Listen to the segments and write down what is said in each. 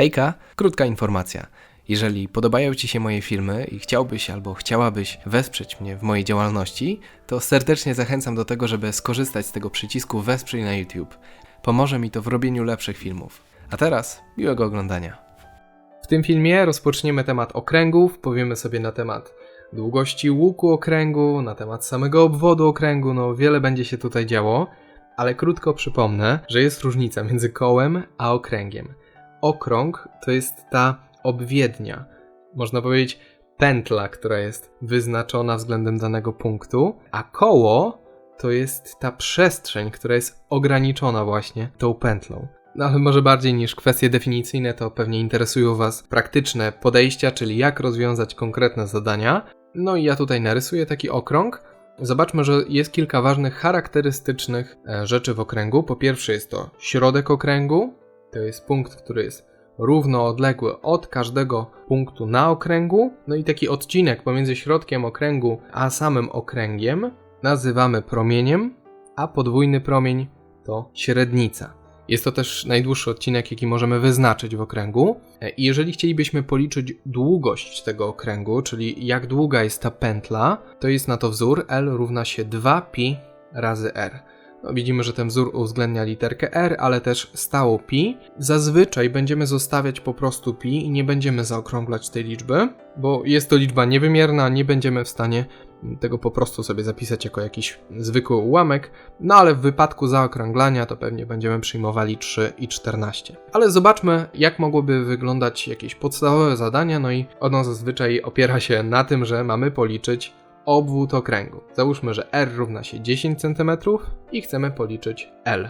Hejka, krótka informacja. Jeżeli podobają Ci się moje filmy i chciałbyś albo chciałabyś wesprzeć mnie w mojej działalności, to serdecznie zachęcam do tego, żeby skorzystać z tego przycisku Wesprzyj na YouTube. Pomoże mi to w robieniu lepszych filmów. A teraz miłego oglądania. W tym filmie rozpoczniemy temat okręgów, powiemy sobie na temat długości łuku okręgu, na temat samego obwodu okręgu, no wiele będzie się tutaj działo, ale krótko przypomnę, że jest różnica między kołem a okręgiem. Okrąg to jest ta obwiednia, można powiedzieć pętla, która jest wyznaczona względem danego punktu, a koło to jest ta przestrzeń, która jest ograniczona właśnie tą pętlą. No ale może bardziej niż kwestie definicyjne, to pewnie interesują Was praktyczne podejścia, czyli jak rozwiązać konkretne zadania. No i ja tutaj narysuję taki okrąg. Zobaczmy, że jest kilka ważnych, charakterystycznych e, rzeczy w okręgu. Po pierwsze jest to środek okręgu, to jest punkt, który jest równo odległy od każdego punktu na okręgu. No i taki odcinek pomiędzy środkiem okręgu a samym okręgiem nazywamy promieniem, a podwójny promień to średnica. Jest to też najdłuższy odcinek, jaki możemy wyznaczyć w okręgu. I jeżeli chcielibyśmy policzyć długość tego okręgu, czyli jak długa jest ta pętla, to jest na to wzór L równa się 2pi razy r. Widzimy, że ten wzór uwzględnia literkę r, ale też stałą pi. Zazwyczaj będziemy zostawiać po prostu pi i nie będziemy zaokrąglać tej liczby, bo jest to liczba niewymierna, nie będziemy w stanie tego po prostu sobie zapisać jako jakiś zwykły ułamek, no ale w wypadku zaokrąglania to pewnie będziemy przyjmowali 3 i 14. Ale zobaczmy, jak mogłoby wyglądać jakieś podstawowe zadania, no i ono zazwyczaj opiera się na tym, że mamy policzyć obwód okręgu. Załóżmy, że r równa się 10 cm i chcemy policzyć L.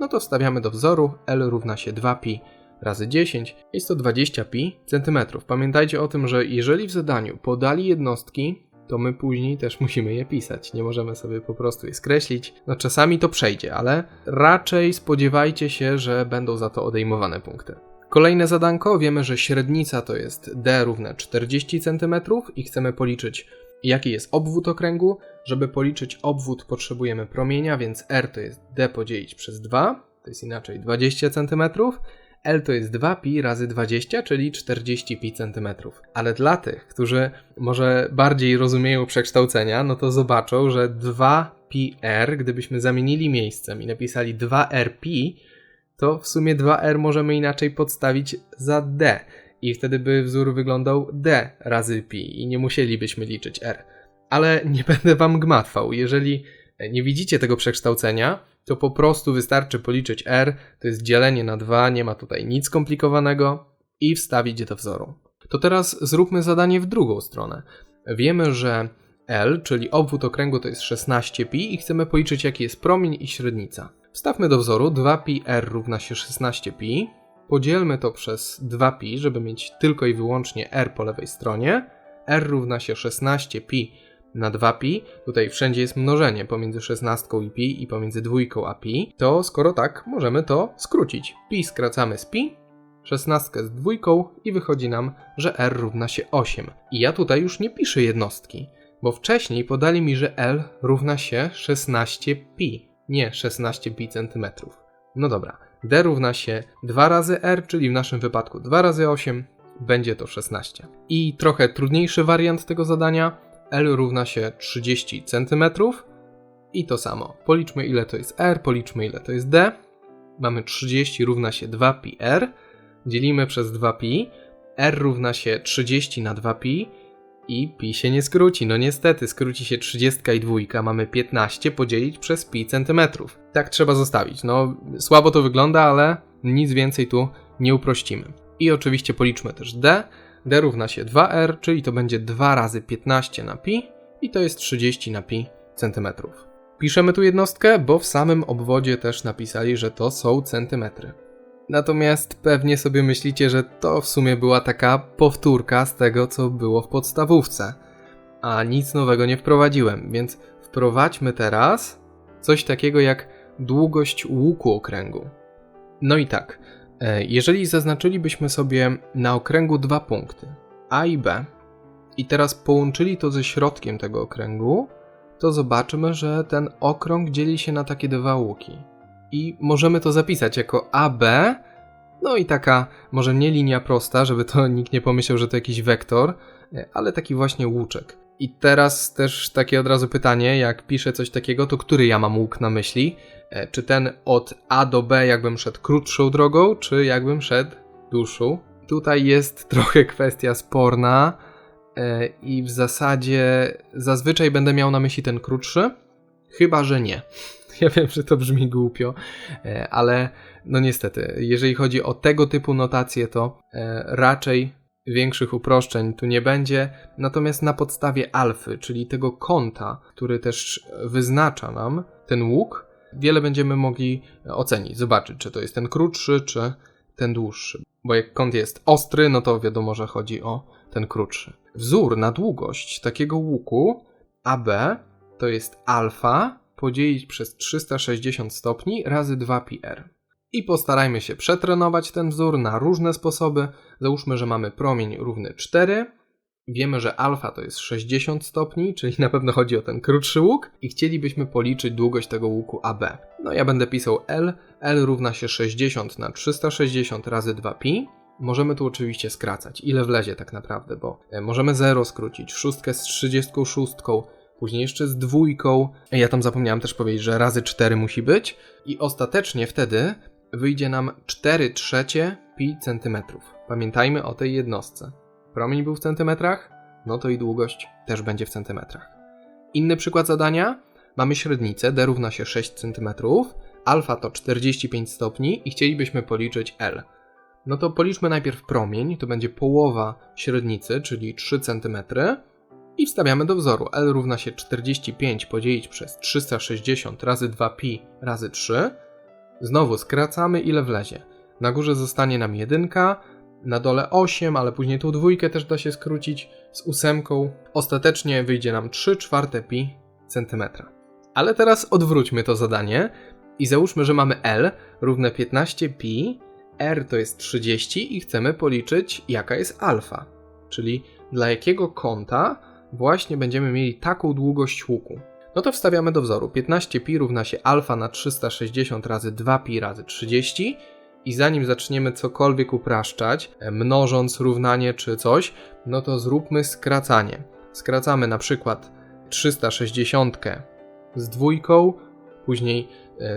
No to wstawiamy do wzoru L równa się 2pi razy 10, jest to 20 pi centymetrów. Pamiętajcie o tym, że jeżeli w zadaniu podali jednostki, to my później też musimy je pisać. Nie możemy sobie po prostu je skreślić. No czasami to przejdzie, ale raczej spodziewajcie się, że będą za to odejmowane punkty. Kolejne zadanko, wiemy, że średnica to jest d równe 40 cm i chcemy policzyć jaki jest obwód okręgu. Żeby policzyć obwód potrzebujemy promienia, więc r to jest d podzielić przez 2, to jest inaczej 20 cm. L to jest 2pi razy 20, czyli 40 pi cm. Ale dla tych, którzy może bardziej rozumieją przekształcenia, no to zobaczą, że 2πr, gdybyśmy zamienili miejscem i napisali 2rpi, to w sumie 2r możemy inaczej podstawić za d i wtedy by wzór wyglądał d razy pi i nie musielibyśmy liczyć r. Ale nie będę wam gmatwał. Jeżeli nie widzicie tego przekształcenia, to po prostu wystarczy policzyć r, to jest dzielenie na 2, nie ma tutaj nic skomplikowanego i wstawić do wzoru. To teraz zróbmy zadanie w drugą stronę. Wiemy, że L, czyli obwód okręgu to jest 16pi i chcemy policzyć jaki jest promień i średnica. Wstawmy do wzoru 2pi r równa się 16pi, podzielmy to przez 2pi, żeby mieć tylko i wyłącznie r po lewej stronie, r równa się 16pi na 2pi, tutaj wszędzie jest mnożenie pomiędzy 16 i pi i pomiędzy dwójką a pi, to skoro tak, możemy to skrócić. Pi skracamy z pi, 16 z dwójką i wychodzi nam, że r równa się 8. I ja tutaj już nie piszę jednostki, bo wcześniej podali mi, że l równa się 16 pi, nie 16 pi centymetrów. No dobra, d równa się 2 razy r, czyli w naszym wypadku 2 razy 8, będzie to 16. I trochę trudniejszy wariant tego zadania, L równa się 30 cm. I to samo. Policzmy ile to jest R, policzmy ile to jest D. Mamy 30 równa się 2πr. Dzielimy przez 2pi. R równa się 30 na 2pi. I pi się nie skróci. No niestety, skróci się 30 i 2. Mamy 15 podzielić przez pi centymetrów. Tak trzeba zostawić. No słabo to wygląda, ale nic więcej tu nie uprościmy. I oczywiście policzmy też D d równa się 2r, czyli to będzie 2 razy 15 na pi i to jest 30 na pi centymetrów. Piszemy tu jednostkę, bo w samym obwodzie też napisali, że to są centymetry. Natomiast pewnie sobie myślicie, że to w sumie była taka powtórka z tego, co było w podstawówce. A nic nowego nie wprowadziłem, więc wprowadźmy teraz coś takiego jak długość łuku okręgu. No i tak, E, jeżeli zaznaczylibyśmy sobie na okręgu dwa punkty, A i B, i teraz połączyli to ze środkiem tego okręgu, to zobaczymy, że ten okrąg dzieli się na takie dwa łuki. I możemy to zapisać jako AB No i taka, może nie linia prosta, żeby to nikt nie pomyślał, że to jakiś wektor, e, ale taki właśnie łuczek. I teraz też takie od razu pytanie, jak piszę coś takiego, to który ja mam łuk na myśli? E, czy ten od A do B, jakbym szedł krótszą drogą, czy jakbym szedł dłuższą? Tutaj jest trochę kwestia sporna e, i w zasadzie zazwyczaj będę miał na myśli ten krótszy, chyba że nie. Ja wiem, że to brzmi głupio, e, ale no niestety, jeżeli chodzi o tego typu notacje, to raczej większych uproszczeń tu nie będzie, natomiast na podstawie alfy, czyli tego kąta, który też wyznacza nam ten łuk, wiele będziemy mogli ocenić, zobaczyć, czy to jest ten krótszy, czy ten dłuższy. Bo jak kąt jest ostry, no to wiadomo, że chodzi o ten krótszy. Wzór na długość takiego łuku AB to jest alfa podzielić przez 360 stopni razy 2πr. I postarajmy się przetrenować ten wzór na różne sposoby. Załóżmy, że mamy promień równy 4. Wiemy, że alfa to jest 60 stopni, czyli na pewno chodzi o ten krótszy łuk i chcielibyśmy policzyć długość tego łuku AB. No ja będę pisał L. L równa się 60 na 360 razy 2pi. Możemy tu oczywiście skracać, ile wlezie tak naprawdę, bo e, możemy 0 skrócić, szóstkę z 36, później jeszcze z dwójką. Ja tam zapomniałem też powiedzieć, że razy 4 musi być. I ostatecznie wtedy wyjdzie nam 4 trzecie pi centymetrów. Pamiętajmy o tej jednostce. Promień był w centymetrach, no to i długość też będzie w centymetrach. Inny przykład zadania. Mamy średnicę, d równa się 6 cm, alfa to 45 stopni i chcielibyśmy policzyć L. No to policzmy najpierw promień, to będzie połowa średnicy, czyli 3 cm i wstawiamy do wzoru. L równa się 45 podzielić przez 360 razy 2pi razy 3 Znowu skracamy ile wlezie. Na górze zostanie nam jedynka, na dole 8, ale później tu dwójkę też da się skrócić z ósemką. Ostatecznie wyjdzie nam 3 czwarte pi centymetra. Ale teraz odwróćmy to zadanie i załóżmy, że mamy L równe 15 pi, R to jest 30 i chcemy policzyć jaka jest alfa, czyli dla jakiego kąta właśnie będziemy mieli taką długość łuku. No to wstawiamy do wzoru. 15pi równa się alfa na 360 razy 2pi razy 30 i zanim zaczniemy cokolwiek upraszczać, e, mnożąc równanie czy coś, no to zróbmy skracanie. Skracamy na przykład 360 z dwójką, później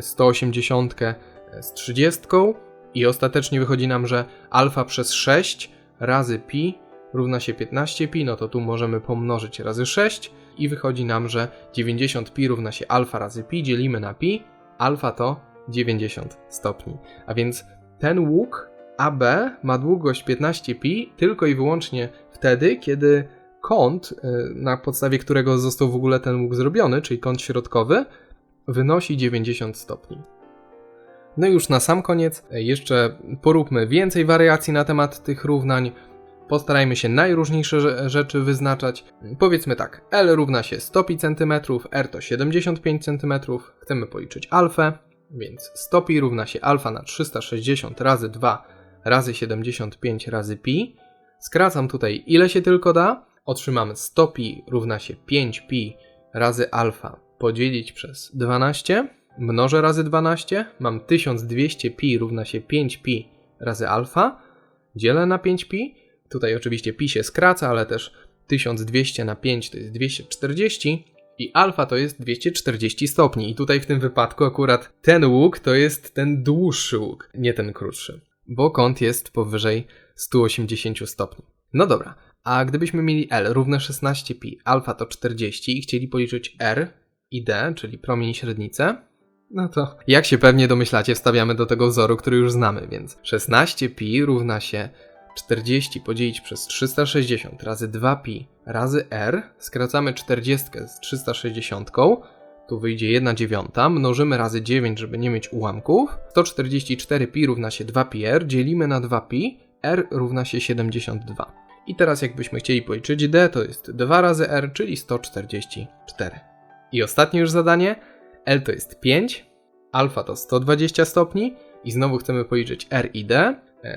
180 e, z 30 i ostatecznie wychodzi nam, że alfa przez 6 razy pi równa się 15pi, no to tu możemy pomnożyć razy 6 i wychodzi nam, że 90 pi równa się alfa razy pi, dzielimy na pi, alfa to 90 stopni. A więc ten łuk AB ma długość 15 pi tylko i wyłącznie wtedy, kiedy kąt, y, na podstawie którego został w ogóle ten łuk zrobiony, czyli kąt środkowy, wynosi 90 stopni. No i już na sam koniec jeszcze poróbmy więcej wariacji na temat tych równań. Postarajmy się najróżniejsze rzeczy wyznaczać. Powiedzmy tak, L równa się 100 cm, R to 75 cm, chcemy policzyć alfę, więc 100 pi równa się alfa na 360 razy 2 razy 75 razy pi. Skracam tutaj ile się tylko da. Otrzymamy 100 pi równa się 5 pi razy alfa podzielić przez 12. Mnożę razy 12. Mam 1200 pi równa się 5 pi razy alfa. Dzielę na 5 pi Tutaj oczywiście pi się skraca, ale też 1200 na 5 to jest 240 i alfa to jest 240 stopni. I tutaj w tym wypadku akurat ten łuk to jest ten dłuższy łuk, nie ten krótszy, bo kąt jest powyżej 180 stopni. No dobra, a gdybyśmy mieli L równe 16pi, alfa to 40 i chcieli policzyć R i D, czyli promień i średnicę, no to jak się pewnie domyślacie, wstawiamy do tego wzoru, który już znamy, więc 16pi równa się 40 podzielić przez 360 razy 2pi razy r, skracamy 40 z 360, tu wyjdzie 1 dziewiąta, mnożymy razy 9, żeby nie mieć ułamków. 144pi równa się 2πr, dzielimy na 2pi, r równa się 72. I teraz jakbyśmy chcieli policzyć d, to jest 2 razy r, czyli 144. I ostatnie już zadanie, L to jest 5, alfa to 120 stopni i znowu chcemy policzyć r i d,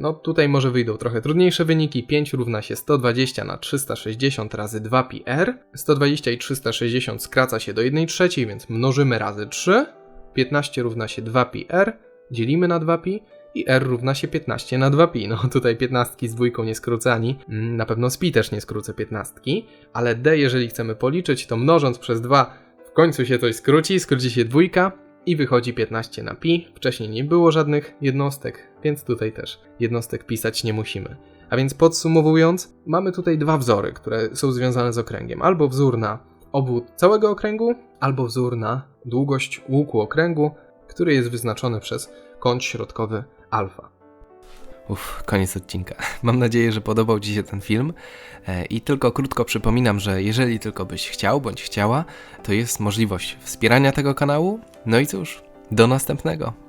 no tutaj może wyjdą trochę trudniejsze wyniki. 5 równa się 120 na 360 razy 2πr. 120 i 360 skraca się do 1 trzeciej, więc mnożymy razy 3. 15 równa się 2πr, dzielimy na 2pi i r równa się 15 na 2pi. No tutaj 15 z dwójką nie skrócę ani mm, na pewno z pi też nie skrócę 15, ale d jeżeli chcemy policzyć, to mnożąc przez 2 w końcu się coś skróci, skróci się dwójka i wychodzi 15 na pi. Wcześniej nie było żadnych jednostek, więc tutaj też jednostek pisać nie musimy. A więc podsumowując, mamy tutaj dwa wzory, które są związane z okręgiem. Albo wzór na obwód całego okręgu, albo wzór na długość łuku okręgu, który jest wyznaczony przez kąt środkowy alfa. Uff, koniec odcinka. Mam nadzieję, że podobał Ci się ten film. E, I tylko krótko przypominam, że jeżeli tylko byś chciał bądź chciała, to jest możliwość wspierania tego kanału. No i cóż, do następnego.